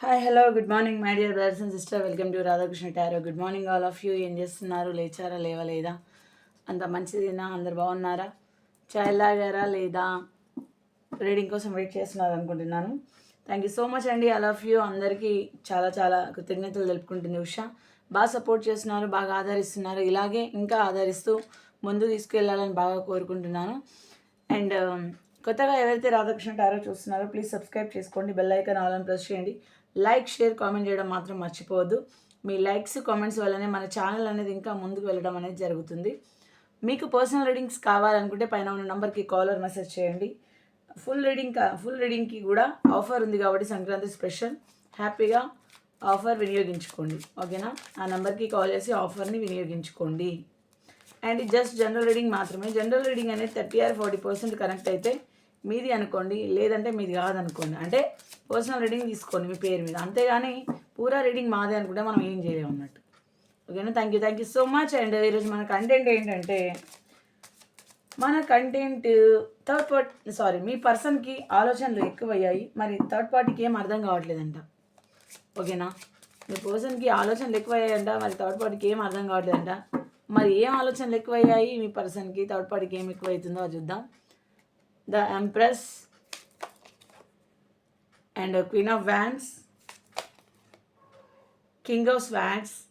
Hi hello good morning my dear brothers and sister welcome to Radhakrishna tarot good morning all of you ఏం చేస్తున్నారు? లేచారా? లేవలేదా? అంత మంచిదేనా అందరు బాగున్నారా? చాయ్ లాగారా లేదా? రీడింగ్ కోసం వెయిట్ చేస్తున్నారు అనుకుంటున్నాను. థ్యాంక్ యూ సో మచ్ అండి ఆల్ ఆఫ్ యూ అందరికీ చాలా చాలా కృతజ్ఞతలు తెలుపుకుంటుంది ఉష. బాగా సపోర్ట్ చేస్తున్నారు బాగా ఆదరిస్తున్నారు. ఇలాగే ఇంకా ఆదరిస్తూ ముందు తీసుకెళ్ళాలని బాగా కోరుకుంటున్నాను. అండ్ um, కొత్తగా ఎవరైతే రాధాకృష్ణ టారో చూస్తున్నారో ప్లీజ్ సబ్స్క్రైబ్ చేసుకోండి. బెల్ ఐకాన్ ఆల్ అని ప్రెస్ చేయండి. లైక్ షేర్ కామెంట్ చేయడం మాత్రం మర్చిపోవద్దు. మీ లైక్స్ కామెంట్స్ వల్లనే మన ఛానల్ అనేది ఇంకా ముందుకు వెళ్ళడం అనేది జరుగుతుంది. మీకు పర్సనల్ రీడింగ్స్ కావాలనుకుంటే పైన ఉన్న నెంబర్కి కాలర్ మెసేజ్ చేయండి. ఫుల్ రీడింగ్ కా ఫుల్ రీడింగ్కి కూడా ఆఫర్ ఉంది కాబట్టి సంక్రాంతి స్పెషల్. హ్యాపీగా ఆఫర్ వినియోగించుకోండి. ఓకేనా? ఆ నెంబర్కి కాల్ చేసి ఆఫర్ని వినియోగించుకోండి. అండ్ జస్ట్ జనరల్ రీడింగ్ మాత్రమే. జనరల్ రీడింగ్ అనేది thirty or forty percent connect అయితే మీది అనుకోండి లేదంటే మీది కాదనుకోండి. అంటే పర్సనల్ రీడింగ్ తీసుకోండి మీ పేరు మీద. అంతేగాని పూరా రీడింగ్ మాదే అనుకుంటే మనం ఏం చేయలేము అన్నట్టు. ఓకేనా? Thank you thank you so much and ఈరోజు మన కంటెంట్ ఏంటంటే మన కంటెంట్ థర్డ్ పార్టీ సారీ మీ పర్సన్కి ఆలోచనలు ఎక్కువయ్యాయి. మరి థర్డ్ పార్టీకి ఏం అర్థం కావట్లేదంట. ఓకేనా? మీ పర్సన్కి ఆలోచనలు ఎక్కువయ్యాయంట మరి థర్డ్ పార్టీకి ఏం అర్థం కావట్లేదంట. మరి ఏం ఆలోచనలు ఎక్కువయ్యాయి మీ పర్సన్కి థర్డ్ పార్టీకి ఏం ఎక్కువవుతుందో అది చూద్దాం. the Empress and a Queen of Wands, King of Swords,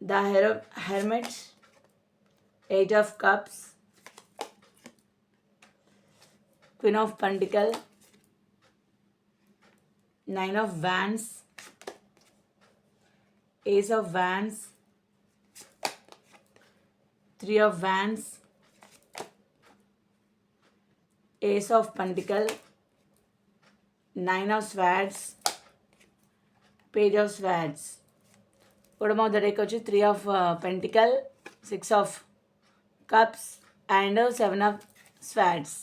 the Her Hermit, Eight of Cups, Queen of Pentacles, Nine of Wands, Ace of Wands, Three of Wands, ace of pentacle nine of swords page of swords bottom దడేకి వచ్చి three of pentacle six of cups and seven of swords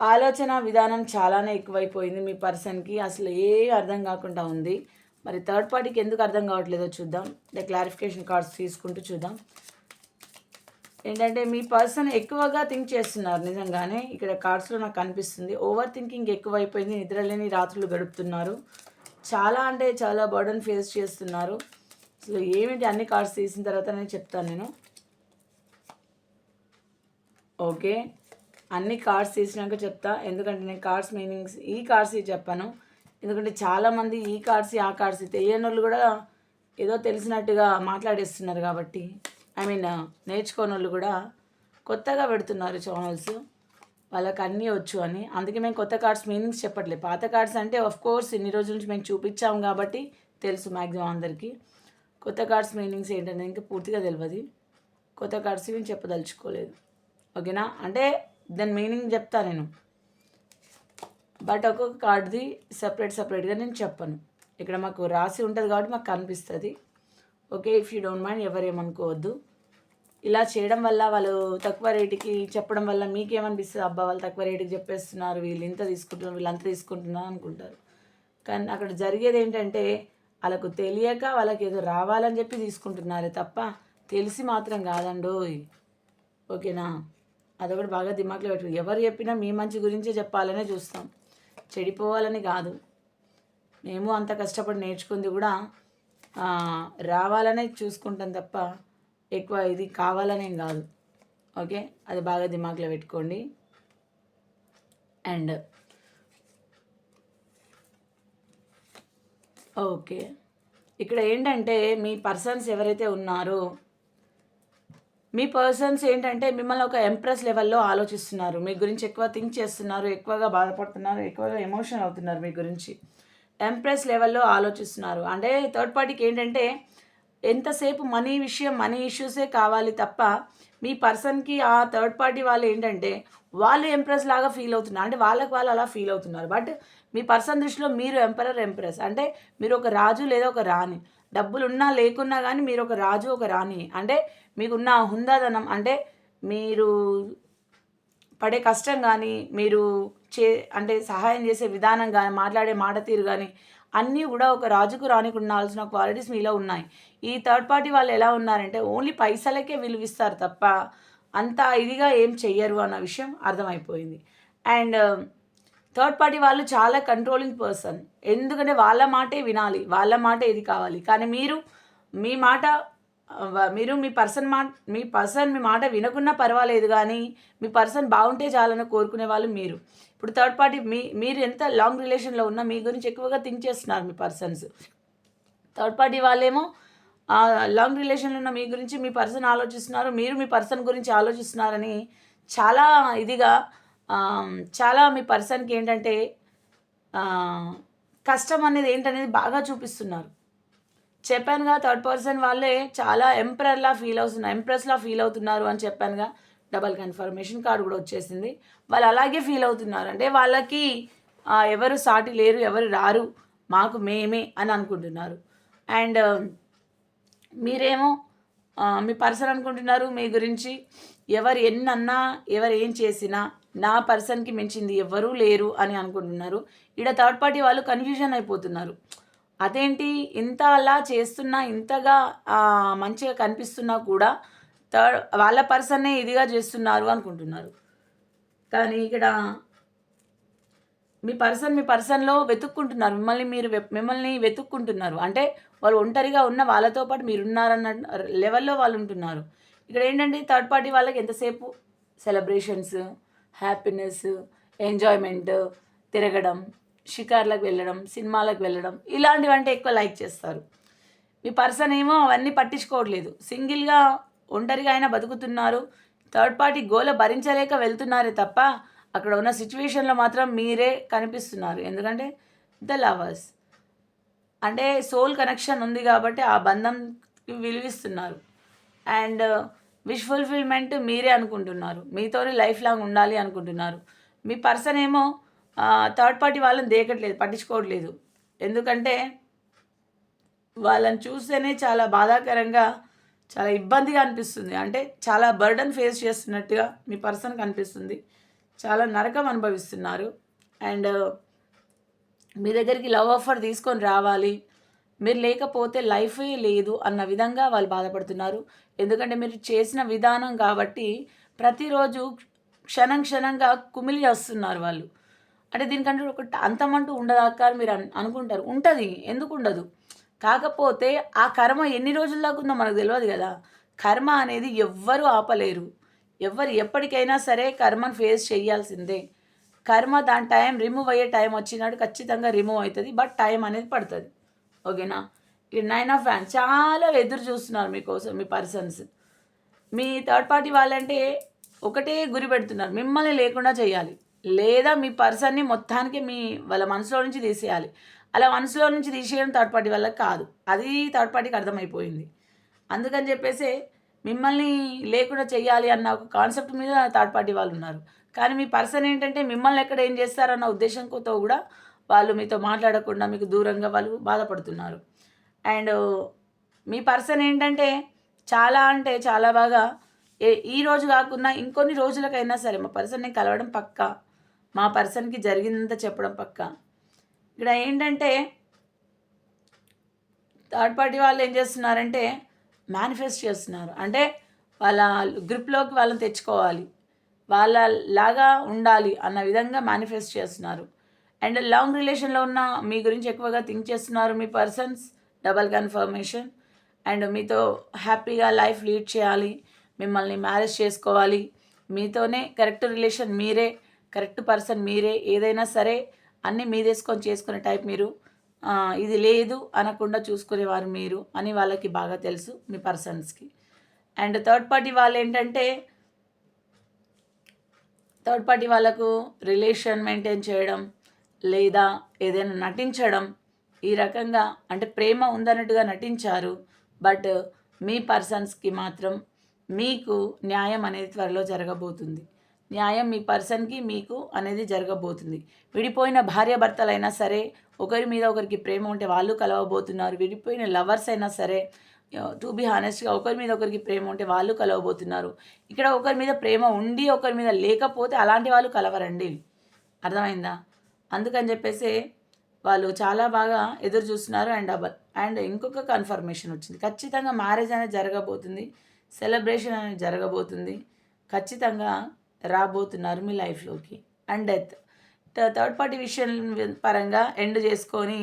ఆలోచన విధానం చాలానే ఎక్కువైపోయింది మీ పర్సన్కి అసలు ఏ అర్థం కాకుండా ఉంది. మరి థర్డ్ పార్టీకి ఎందుకు అర్థం కావట్లేదో చూద్దాం. ద క్లారిఫికేషన్ కార్డ్స్ తీసుకుంటూ చూద్దాం. ఏంటంటే మీ పర్సన్ ఎక్కువగా థింక్ చేస్తున్నారు నిజంగానే. ఇక్కడ కార్డ్స్లో నాకు కనిపిస్తుంది. ఓవర్ థింకింగ్ ఎక్కువైపోయింది. నిద్రలేని రాత్రులు గడుపుతున్నారు. చాలా అంటే చాలా బర్డన్ ఫేస్ చేస్తున్నారు. అసలు ఏమిటి అన్ని కార్డ్స్ తీసిన తర్వాత నేను చెప్తాను నేను. ఓకే. అన్ని కార్డ్స్ తీసినాక చెప్తా. ఎందుకంటే నేను కార్డ్స్ మీనింగ్స్ ఈ కార్డ్స్ చెప్పాను. ఎందుకంటే చాలామంది ఈ కార్డ్స్ ఆ కార్డ్స్ తెలియని వాళ్ళు కూడా ఏదో తెలిసినట్టుగా మాట్లాడేస్తున్నారు కాబట్టి. ఐ మీన్ uh, నేర్చుకోని వాళ్ళు కూడా కొత్తగా పెడుతున్నారు ఛానల్స్ వాళ్ళకి అన్నీ వచ్చు అని. అందుకే మేము కొత్త కార్డ్స్ మీనింగ్స్ చెప్పట్లేదు పాత కార్డ్స్ అంటే ఆఫ్ కోర్స్ ఇన్ని రోజుల నుంచి మేము చూపించాము కాబట్టి తెలుసు మ్యాక్సిమం అందరికీ. కొత్త కార్డ్స్ మీనింగ్స్ ఏంటనేది ఇంకా పూర్తిగా తెలియదు కొత్త కార్డ్స్ మేము చెప్పదలుచుకోలేదు. ఓకేనా? అంటే దాని మీనింగ్ చెప్తా నేను. బట్ ఒక్కొక్క కార్డ్ది సపరేట్ సపరేట్గా నేను చెప్పను. ఇక్కడ మాకు రాసి ఉంటుంది కాబట్టి మాకు కనిపిస్తుంది. Okay if you don't mind ఎవరేమనుకోవద్దు. ఇలా చేయడం వల్ల వాళ్ళు తక్కువ రేటుకి చెప్పడం వల్ల మీకేమనిపిస్తుంది? అబ్బా వాళ్ళు తక్కువ రేటుకి చెప్పేస్తున్నారు వీళ్ళు ఇంత తీసుకుంటున్నారు వీళ్ళు అంత తీసుకుంటున్నారు అనుకుంటారు. కానీ అక్కడ జరిగేది ఏంటంటే వాళ్ళకు తెలియక వాళ్ళకి ఏదో రావాలని చెప్పి తీసుకుంటున్నారే తప్ప తెలిసి మాత్రం కాదండోయ్. ఓకేనా? అదొకటి బాగా దిమాగ్లో పెట్టు ఎవరు చెప్పినా మీ మంచి గురించే చెప్పాలనే చూస్తాం. చెడిపోవాలని కాదు. మేము అంత కష్టపడి నేర్చుకుంది కూడా రావాలనే చూసుకుంటాం తప్ప ఎక్కువ ఇది కావాలనేం కాదు. ఓకే? అది బాగా దిమాగ్లో పెట్టుకోండి. And okay. ఇక్కడ ఏంటంటే మీ పర్సన్స్ ఎవరైతే ఉన్నారో మీ పర్సన్స్ ఏంటంటే మిమ్మల్ని ఒక ఎంప్రెస్ లెవెల్లో ఆలోచిస్తున్నారు. మీ గురించి ఎక్కువ థింక్ చేస్తున్నారు ఎక్కువగా బాధపడుతున్నారు ఎక్కువగా ఎమోషన్ అవుతున్నారు మీ గురించి. ఎంప్రెస్ లెవెల్లో ఆలోచిస్తున్నారు. అంటే థర్డ్ పార్టీకి ఏంటంటే ఎంతసేపు మనీ విషయం మనీ ఇష్యూసే కావాలి తప్ప మీ పర్సన్కి ఆ థర్డ్ పార్టీ వాళ్ళు ఏంటంటే వాళ్ళు ఎంప్రెస్ లాగా ఫీల్ అవుతున్నారు. అంటే వాళ్ళకి వాళ్ళు అలా ఫీల్ అవుతున్నారు. బట్ మీ పర్సన్ దృష్టిలో మీరు ఎంపరర్ ఎంప్రెస్. అంటే మీరు ఒక రాజు లేదా ఒక రాణి. డబ్బులు ఉన్నా లేకున్నా కానీ మీరు ఒక రాజు ఒక రాణి. అంటే మీకున్న హుందాదనం. అంటే మీరు పడే కష్టం కానీ మీరు చే అంటే సహాయం చేసే విధానం కానీ మాట్లాడే మాట తీరు కానీ అన్నీ కూడా ఒక రాజుకు రానికి ఉండాల్సిన క్వాలిటీస్ మీలో ఉన్నాయి. ఈ థర్డ్ పార్టీ వాళ్ళు ఎలా ఉన్నారంటే ఓన్లీ పైసలకే విలువిస్తారు తప్ప అంత ఇదిగా ఏం చెయ్యరు అన్న విషయం అర్థమైపోయింది. అండ్ థర్డ్ పార్టీ వాళ్ళు చాలా కంట్రోలింగ్ పర్సన్ ఎందుకంటే వాళ్ళ మాటే వినాలి వాళ్ళ మాట ఇది కావాలి. కానీ మీరు మీ మాట మీరు మీ పర్సన్ మా మీ పర్సన్ మీ మాట వినకున్నా పర్వాలేదు కానీ మీ పర్సన్ బాగుంటే చాలని కోరుకునే వాళ్ళు మీరు. ఇప్పుడు థర్డ్ పార్టీ మీ మీరు ఎంత లాంగ్ రిలేషన్లో ఉన్నా మీ గురించి ఎక్కువగా థింక్ చేస్తున్నారు మీ పర్సన్స్. థర్డ్ పార్టీ వాళ్ళేమో లాంగ్ రిలేషన్లో ఉన్న మీ గురించి మీ పర్సన్ ఆలోచిస్తున్నారు మీరు మీ పర్సన్ గురించి ఆలోచిస్తున్నారని చాలా ఇదిగా చాలా మీ పర్సన్కి ఏంటంటే కష్టం అనేది ఏంటనేది బాగా చూపిస్తున్నారు. చెప్పానుగా థర్డ్ పర్సన్ వాళ్ళే చాలా ఎంప్రర్లా ఫీల్ అవుతున్నారు ఎంప్రెస్లా ఫీల్ అవుతున్నారు అని చెప్పానుగా. డబల్ కన్ఫర్మేషన్ కార్డు కూడా వచ్చేసింది. వాళ్ళు అలాగే ఫీల్ అవుతున్నారు. అంటే వాళ్ళకి ఎవరు సాటి లేరు ఎవరు రారు మాకు మేమే అని అనుకుంటున్నారు. అండ్ మీరేమో మీ పర్సన్ అనుకుంటున్నారు మీ గురించి ఎవరు ఎన్నన్నా ఎవరు ఏం చేసినా నా పర్సన్కి మించింది ఎవరూ లేరు అని అనుకుంటున్నారు. ఇక్కడ థర్డ్ పార్టీ వాళ్ళు కన్ఫ్యూజన్ అయిపోతున్నారు. అదేంటి? ఇంత అలా చేస్తున్నా ఇంతగా మంచిగా కనిపిస్తున్నా కూడా థర్డ్ వాళ్ళ పర్సన్నే ఇదిగా చేస్తున్నారు అనుకుంటున్నారు. కానీ ఇక్కడ మీ పర్సన్ మీ పర్సన్లో వెతుక్కుంటున్నారు. మిమ్మల్ని మీరు వె- మిమ్మల్ని వెతుక్కుంటున్నారు. అంటే వాళ్ళు ఒంటరిగా ఉన్న వాళ్ళతో పాటు మీరున్నారన్న లెవెల్లో వాళ్ళు ఉంటున్నారు. ఇక్కడ ఏంటంటే థర్డ్ పార్టీ వాళ్ళకి ఎంతసేపు? సెలబ్రేషన్స్ హ్యాపీనెస్ ఎంజాయ్మెంట్ తిరగడం. షికార్లకు వెళ్ళడం సినిమాలకు వెళ్ళడం ఇలాంటివంటే ఎక్కువ లైక్ చేస్తారు. మీ పర్సన్ ఏమో అవన్నీ పట్టించుకోవట్లేదు. సింగిల్గా ఒంటరిగా అయినా బతుకుతున్నారు. థర్డ్ పార్టీ గోల భరించలేక వెళ్తున్నారే తప్ప అక్కడ ఉన్న సిచ్యువేషన్లో మాత్రం మీరే కనిపిస్తున్నారు. ఎందుకంటే ద లవర్స్. అంటే సోల్ కనెక్షన్ ఉంది కాబట్టి ఆ బంధంకి విలువిస్తున్నారు. అండ్ విష్ ఫుల్ఫిల్మెంట్ మీరే అనుకుంటున్నారు. మీతోనే లైఫ్ లాంగ్ ఉండాలి అనుకుంటున్నారు. మీ పర్సన్ ఏమో థర్డ్ పార్టీ వాళ్ళని దేకట్లేదు పట్టించుకోవట్లేదు. ఎందుకంటే వాళ్ళని చూస్తేనే చాలా బాధాకరంగా చాలా ఇబ్బందిగా అనిపిస్తుంది. అంటే చాలా బర్డన్ ఫేస్ చేస్తున్నట్టుగా మీ పర్సన్ కనిపిస్తుంది. చాలా నరకం అనుభవిస్తున్నారు. అండ్ మీ దగ్గరికి లవ్ ఆఫర్ తీసుకొని రావాలి. మీరు లేకపోతే లైఫే లేదు అన్న విధంగా వాళ్ళు బాధపడుతున్నారు. ఎందుకంటే మీరు చేసిన విధానం కాబట్టి ప్రతిరోజు క్షణం క్షణంగా కుమిలి వస్తున్నారు వాళ్ళు. అంటే దీనికంటే ఒక అంతమంటూ ఉండదాకా అని మీరు అనుకుంటారు. ఉంటుంది. ఎందుకు ఉండదు? కాకపోతే ఆ కర్మ ఎన్ని రోజుల దాకా ఉందో మనకు తెలియదు కదా. కర్మ అనేది ఎవ్వరూ ఆపలేరు. ఎవ్వరు ఎప్పటికైనా సరే కర్మను ఫేస్ చేయాల్సిందే. కర్మ దాని టైం రిమూవ్ అయ్యే టైం వచ్చినాడు ఖచ్చితంగా రిమూవ్ అవుతుంది. బట్ టైం అనేది పడుతుంది. ఓకేనా? ఈ నైన్ ఆఫ్ ఫ్యాన్ చాలా ఎదురు చూస్తున్నారు మీకోసం మీ పర్సన్స్. మీ థర్డ్ పార్టీ వాళ్ళంటే ఒకటే గురి పెడుతున్నారు. మిమ్మల్ని లేకుండా చేయాలి. లేదా మీ పర్సన్ని మొత్తానికి మీ వాళ్ళ మనసులో నుంచి తీసేయాలి. అలా మనసులో నుంచి తీసేయడం థర్డ్ పార్టీ వల్ల కాదు. అది థర్డ్ పార్టీకి అర్థమైపోయింది. అందుకని చెప్పేసి మిమ్మల్ని లేకుండా చేయాలి అన్న ఒక కాన్సెప్ట్ మీద థర్డ్ పార్టీ వాళ్ళు ఉన్నారు. కానీ మీ పర్సన్ ఏంటంటే మిమ్మల్ని ఎక్కడ ఏం చేస్తారన్న ఉద్దేశంతో కూడా వాళ్ళు మీతో మాట్లాడకుండా మీకు దూరంగా వాళ్ళు బాధపడుతున్నారు. అండ్ మీ పర్సన్ ఏంటంటే చాలా అంటే చాలా బాగా ఈ రోజు కాకుండా ఇంకొన్ని రోజులకైనా సరే మా పర్సన్ నేను కలవడం పక్క. మా పర్సన్కి జరిగిందంతా చెప్పడం పక్క. ఇక్కడ ఏంటంటే థర్డ్ పార్టీ వాళ్ళు ఏం చేస్తున్నారంటే మేనిఫెస్ట్ చేస్తున్నారు. అంటే వాళ్ళ గ్రిప్లోకి వాళ్ళని తెచ్చుకోవాలి. వాళ్ళ లాగా ఉండాలి అన్న విధంగా మేనిఫెస్ట్ చేస్తున్నారు. అండ్ లాంగ్ రిలేషన్లో ఉన్న మీ గురించి ఎక్కువగా థింక్ చేస్తున్నారు మీ పర్సన్స్ డబల్ కన్ఫర్మేషన్. అండ్ మీతో హ్యాపీగా లైఫ్ లీడ్ చేయాలి మిమ్మల్ని మ్యారేజ్ చేసుకోవాలి. మీతోనే కరెక్ట్ రిలేషన్ మీరే కరెక్ట్ పర్సన్ మీరే ఏదైనా సరే అన్నీ మీదేసుకొని చేసుకునే టైప్ మీరు ఇది లేదు అనకుండా చూసుకునేవారు మీరు అని వాళ్ళకి బాగా తెలుసు మీ పర్సన్స్కి. అండ్ థర్డ్ పార్టీ వాళ్ళు ఏంటంటే థర్డ్ పార్టీ వాళ్ళకు రిలేషన్ మెయింటైన్ చేయడం లేదా ఏదైనా నటించడం ఈ రకంగా అంటే ప్రేమ ఉందన్నట్టుగా నటించారు. బట్ మీ పర్సన్స్కి మాత్రం మీకు న్యాయం అనేది త్వరలో జరగబోతుంది. న్యాయం మీ పర్సన్కి మీకు అనేది జరగబోతుంది. విడిపోయిన భార్యాభర్తలైనా సరే ఒకరి మీద ఒకరికి ప్రేమ ఉంటే వాళ్ళు కలవబోతున్నారు. విడిపోయిన లవర్స్ అయినా సరే టు బీ హానెస్ట్గా ఒకరి మీద ఒకరికి ప్రేమ ఉంటే వాళ్ళు కలవబోతున్నారు. ఇక్కడ ఒకరి మీద ప్రేమ ఉండి ఒకరి మీద లేకపోతే అలాంటి వాళ్ళు కలవరండి. అర్థమైందా? అందుకని చెప్పేసి వాళ్ళు చాలా బాగా ఎదురు చూస్తున్నారు. అండ్ డబల్ అండ్ ఇంకొక కన్ఫర్మేషన్ వచ్చింది. ఖచ్చితంగా మ్యారేజ్ అనేది జరగబోతుంది. సెలబ్రేషన్ అనేది జరగబోతుంది. ఖచ్చితంగా రాబోతున్నారు మీ లైఫ్లోకి. అండ్ డెత్ థర్డ్ పార్టీ విషయం పరంగా ఎండ్ చేసుకొని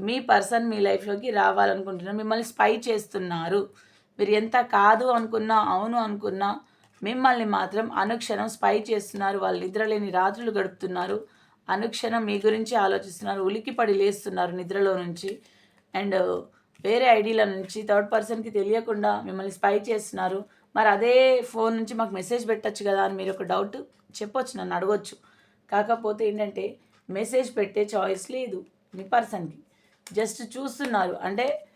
మీ పర్సన్ మీ లైఫ్లోకి రావాలనుకుంటున్నారు. మిమ్మల్ని స్పై చేస్తున్నారు. మీరు ఎంత కాదు అనుకున్నా అవును అనుకున్నా మిమ్మల్ని మాత్రం అనుక్షణం స్పై చేస్తున్నారు. వాళ్ళు నిద్రలేని రాత్రులు గడుపుతున్నారు. అనుక్షణం మీ గురించి ఆలోచిస్తున్నారు. ఉలికిపడి లేస్తున్నారు నిద్రలో నుంచి. అండ్ వేరే ఐడీల నుంచి థర్డ్ పర్సన్కి తెలియకుండా మిమ్మల్ని స్పై చేస్తున్నారు. మరి అదే ఫోన్ నుంచి మాకు మెసేజ్ పెట్టచ్చు కదా అని మీరు ఒక డౌట్ చెప్పొచ్చు నన్ను అడగొచ్చు. కాకపోతే ఏంటంటే మెసేజ్ పెట్టే చాయిస్ లేదు మీ పర్సన్కి. జస్ట్ చూస్తున్నారు. అంటే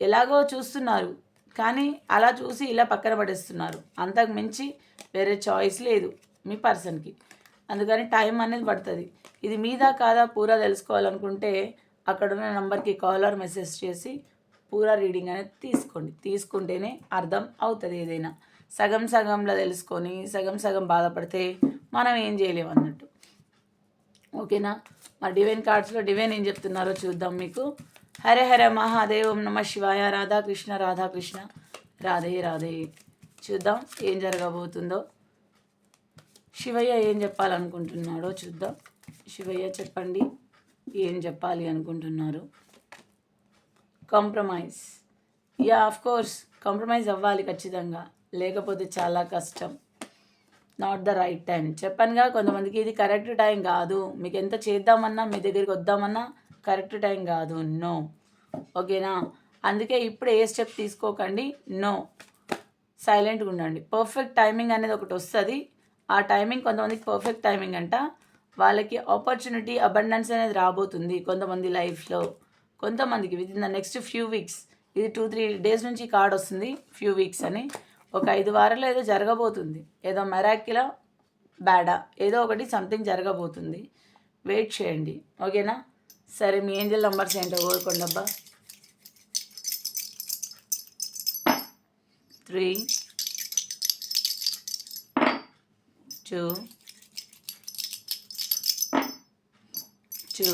ఎలాగో చూస్తున్నారు. కానీ అలా చూసి ఇలా పక్కన పడేస్తున్నారు. అంతకు మించి వేరే చాయిస్ లేదు మీ పర్సన్కి. అందుకని టైం అనేది పడుతుంది. ఇది మీదా కాదా? పూరా తెలుసుకోవాలనుకుంటే అక్కడ ఉన్న నెంబర్కి ఆర్ మెసేజ్ చేసి పూరా రీడింగ్ అనేది తీసుకోండి. తీసుకుంటేనే అర్థం అవుతుంది ఏదైనా. సగం సగంలో తెలుసుకొని సగం సగం బాధపడితే మనం ఏం చేయలేము అన్నట్టు. ఓకేనా? మరి డివైన్ కార్డ్స్లో డివైన్ ఏం చెప్తున్నారో చూద్దాం మీకు. హరే హరే మహాదేవం నమ శివాయ రాధాకృష్ణ రాధాకృష్ణ రాధే రాధే. చూద్దాం ఏం జరగబోతుందో. శివయ్య ఏం చెప్పాలనుకుంటున్నాడో చూద్దాం. శివయ్య చెప్పండి. ఏం చెప్పాలి అనుకుంటున్నారు? Compromise. Yeah of course compromise అవ్వాలి ఖచ్చితంగా. లేకపోతే చాలా కష్టం. నాట్ ద రైట్ టైం చెప్పానుగా కొంతమందికి ఇది కరెక్ట్ టైం కాదు. మీకు ఎంత చేద్దామన్నా మీ దగ్గరికి వద్దామన్నా కరెక్ట్ టైం కాదు. నో ఓకేనా? అందుకే ఇప్పుడు ఏ స్టెప్ తీసుకోకండి. నో సైలెంట్గా ఉండండి. పర్ఫెక్ట్ టైమింగ్ అనేది ఒకటి వస్తుంది. ఆ టైమింగ్ కొంతమందికి పర్ఫెక్ట్ టైమింగ్ అంట. వాళ్ళకి ఆపర్చునిటీ అబండెన్స్ అనేది రాబోతుంది కొంతమంది లైఫ్లో కొంతమందికి with in the next few weeks ఇది టూ త్రీ డేస్ నుంచి కార్డ్ వస్తుంది ఫ్యూ వీక్స్ అని. ఒక ఐదు వారాలు ఏదో జరగబోతుంది. ఏదో మెరాకిలా బ్యాడా ఏదో ఒకటి సంథింగ్ జరగబోతుంది. వెయిట్ చేయండి. ఓకేనా సరే మీ ఏంజల్ నంబర్స్ ఏంటో కోరుకోండి అబ్బా. Three two two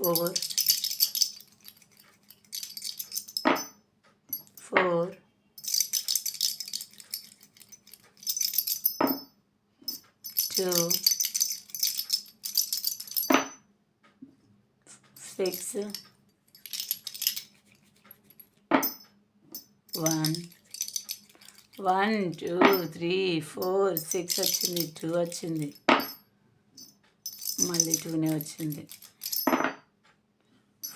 four four two six one one two three four six వచ్చింది టూ వచ్చింది. మళ్ళీ టూనే వచ్చింది.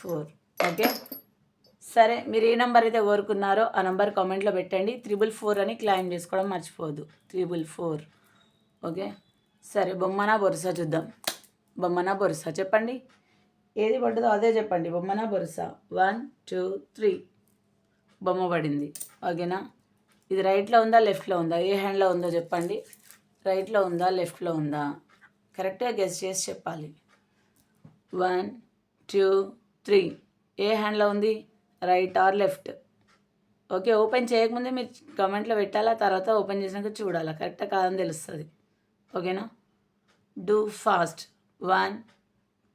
ఫోర్. ఓకే? సరే మీరు ఏ నెంబర్ అయితే కోరుకున్నారో ఆ నెంబర్ కామెంట్లో పెట్టండి. త్రిబుల్ ఫోర్ అని క్లైమ్ చేసుకోవడం మర్చిపోవద్దు. Triple four. ఓకే? సరే బొమ్మనా బొరుసా చూద్దాం. బొమ్మనా బొరుసా చెప్పండి. ఏది పడ్డదో అదే చెప్పండి. బొమ్మనా బొరుసా. One two three. బొమ్మ పడింది. ఓకేనా? ఇది రైట్లో ఉందా లెఫ్ట్లో ఉందా? ఏ హ్యాండ్లో ఉందో చెప్పండి. రైట్లో ఉందా లెఫ్ట్లో ఉందా? కరెక్ట్గా గెస్ చేసి చెప్పాలి. One two three. ఏ హ్యాండ్లో ఉంది? Right or left. Okay open చేయకముందే మీరు కమెంట్లో పెట్టాలా? తర్వాత ఓపెన్ చేసినాక చూడాలా? కరెక్టా కాదని తెలుస్తుంది. ఓకేనా? Do fast. One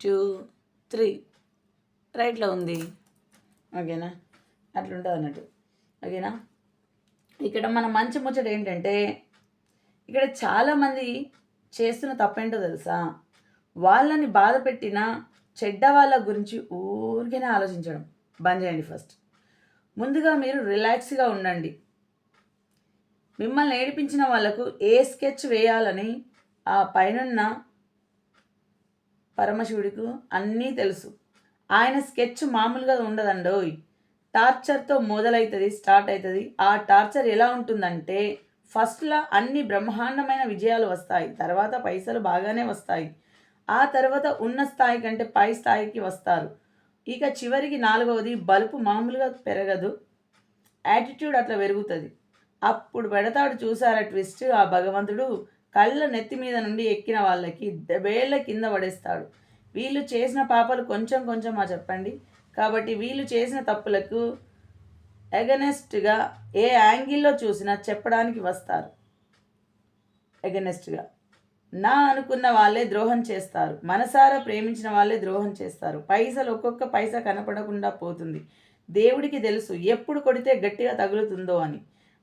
two three. రైట్లో ఉంది. ఓకేనా? అట్లుంటుంది అన్నట్టు. ఓకేనా? ఇక్కడ మన మంచి ముచ్చట ఏంటంటే ఇక్కడ చాలామంది చేస్తున్న తప్పేంటో తెలుసా? వాళ్ళని బాధ పెట్టినా చెడ్డ వాళ్ళ గురించి ఊరికనే ఆలోచించడం. బంద్ చేయండి ఫస్ట్. ముందుగా మీరు రిలాక్స్గా ఉండండి. మిమ్మల్ని ఏడిపించిన వాళ్ళకు ఏ స్కెచ్ వేయాలని ఆ పైనున్న పరమశివుడికి అన్నీ తెలుసు. ఆయన స్కెచ్ మామూలుగా ఉండదండోయ్. టార్చర్తో మొదలవుతుంది స్టార్ట్ అవుతుంది ఆ టార్చర్ ఎలా ఉంటుందంటే ఫస్ట్లో అన్ని బ్రహ్మాండమైన విజయాలు వస్తాయి. తర్వాత పైసలు బాగానే వస్తాయి. ఆ తర్వాత ఉన్న స్థాయి కంటే పై స్థాయికి వస్తారు. ఇక చివరికి నాలుగవది బలుపు మామూలుగా పెరగదు. యాటిట్యూడ్ అట్లా పెరుగుతుంది. అప్పుడు పెడతాడు చూసారా ట్విస్ట్? ఆ భగవంతుడు కళ్ళ నెత్తి మీద నుండి ఎక్కిన వాళ్ళకి వేళ్ళ కింద పడేస్తాడు. వీళ్ళు చేసిన పాపాలు కొంచెం కొంచెం మా చెప్పండి. కాబట్టి వీళ్ళు చేసిన తప్పులకు ఎగనెస్ట్గా ఏ యాంగిల్లో చూసినా చెప్పడానికి వస్తారు. ఎగనెస్ట్గా నా అనుకున్న వాళ్ళే ద్రోహం చేస్తారు. మనసారా ప్రేమించిన వాళ్ళే ద్రోహం చేస్తారు. పైసలు ఒక్కొక్క పైసా కనపడకుండా పోతుంది. దేవుడికి తెలుసు ఎప్పుడు కొడితే గట్టిగా తగులుతుందో అని.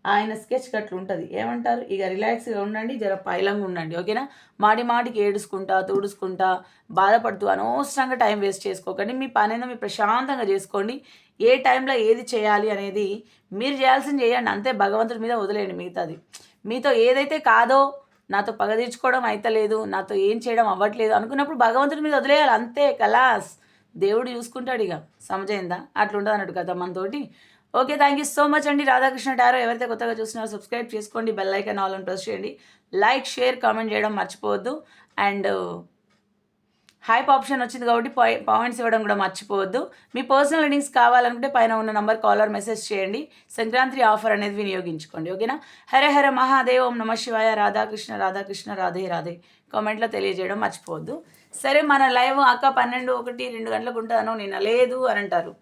ఆయన స్కెచ్ కట్లు ఉంటుంది. ఏమంటారు? ఇక రిలాక్స్గా ఉండండి జర పైలంగా ఉండండి. ఓకేనా? మాడి మాటికి ఏడుచుకుంటా తుడుచుకుంటా బాధపడుతూ అనవసరంగా టైం వేస్ట్ చేసుకోకండి. మీ పని మీరు ప్రశాంతంగా చేసుకోండి. ఏ టైంలో ఏది చేయాలి అనేది మీరు చేయాల్సింది చేయండి. అంతే భగవంతుడి మీద వదిలేయండి మిగతాది. మీతో ఏదైతే కాదో నాతో పగ తీర్చుకోవడం అయితలేదు నాతో ఏం చేయడం అవ్వట్లేదు అనుకున్నప్పుడు భగవంతుడి మీద వదిలేయాలి. అంతే కలాస్. దేవుడు చూసుకుంటాడు ఇక. సమజైందా? అట్లుంటుంది అన్నట్టు కదా మనతోటి. Okay thank you so much అండి. రాధాకృష్ణ టారో. ఎవరైతే కొత్తగా చూస్తున్నారో సబ్స్క్రైబ్ చేసుకోండి. బెల్ ఐకాన్ ఆల్ ప్రెస్ చేయండి. లైక్ షేర్ కామెంట్ చేయడం మర్చిపోవద్దు. అండ్ హైప్ ఆప్షన్ వచ్చింది కాబట్టి పాయి పాయింట్స్ ఇవ్వడం కూడా మర్చిపోవద్దు. మీ పర్సనల్ రీడింగ్స్ కావాలనుకుంటే పైన ఉన్న నంబర్ కాలర్ మెసేజ్ చేయండి. సంక్రాంతి ఆఫర్ అనేది వినియోగించుకోండి ఓకేనా హరే హర మహాదేవ్ ఓం నమ శివాయ రాధాకృష్ణ రాధాకృష్ణ రాధే రాధే. కామెంట్లో తెలియజేయడం మర్చిపోవద్దు. సరే మన లైవ్ అక్క పన్నెండు ఒకటి రెండు గంటలకు ఉంటాను నిన్న లేదు అని అంటారు.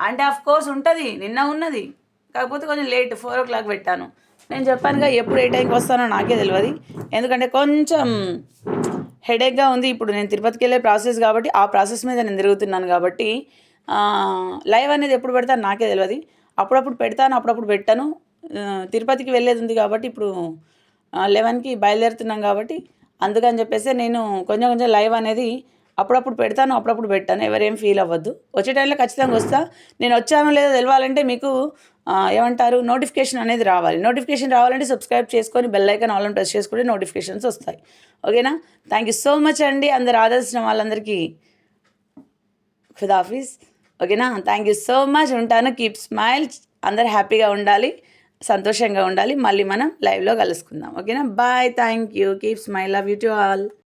అంటే ఆఫ్ కోర్స్ ఉంటుంది నిన్న ఉన్నది. కాకపోతే కొంచెం లేట్ ఫోర్ ఓ క్లాక్ పెట్టాను. నేను చెప్పానుగా ఎప్పుడు ఏ టైంకి వస్తానో నాకే తెలియదు ఎందుకంటే కొంచెం హెడేక్గా ఉంది. ఇప్పుడు నేను తిరుపతికి వెళ్ళే ప్రాసెస్ కాబట్టి ఆ ప్రాసెస్ మీద నేను తిరుగుతున్నాను కాబట్టి లైవ్ అనేది ఎప్పుడు పెడతాను నాకే తెలియదు అప్పుడప్పుడు పెడతాను అప్పుడప్పుడు పెట్టాను. తిరుపతికి వెళ్ళేది ఉంది కాబట్టి ఇప్పుడు లెవెన్కి బయలుదేరుతున్నాం కాబట్టి అందుకని చెప్పేసి నేను కొంచెం కొంచెం లైవ్ అనేది అప్పుడప్పుడు పెడతాను అప్పుడప్పుడు పెట్టాను. ఎవరేం ఫీల్ అవ్వద్దు. వచ్చే టైంలో ఖచ్చితంగా వస్తా. నేను వచ్చానో లేదో తెలవాలంటే మీకు ఏమంటారు? నోటిఫికేషన్ అనేది రావాలి. నోటిఫికేషన్ రావాలంటే సబ్స్క్రైబ్ చేసుకొని బెల్ ఐకాన్ ఆల్ ప్రెస్ చేసుకుంటే నోటిఫికేషన్స్ వస్తాయి. ఓకేనా థ్యాంక్ యూ సో మచ్ అండి. అందరు ఆదర్శించిన వాళ్ళందరికీ ఖుదాఫీస్ ఓకేనా థ్యాంక్ యూ సో మచ్ ఉంటాను. కీప్ స్మైల్ అందరు హ్యాపీగా ఉండాలి. సంతోషంగా ఉండాలి. మళ్ళీ మనం లైవ్లో కలుసుకుందాం. ఓకేనా bye thank you keep smile love you to all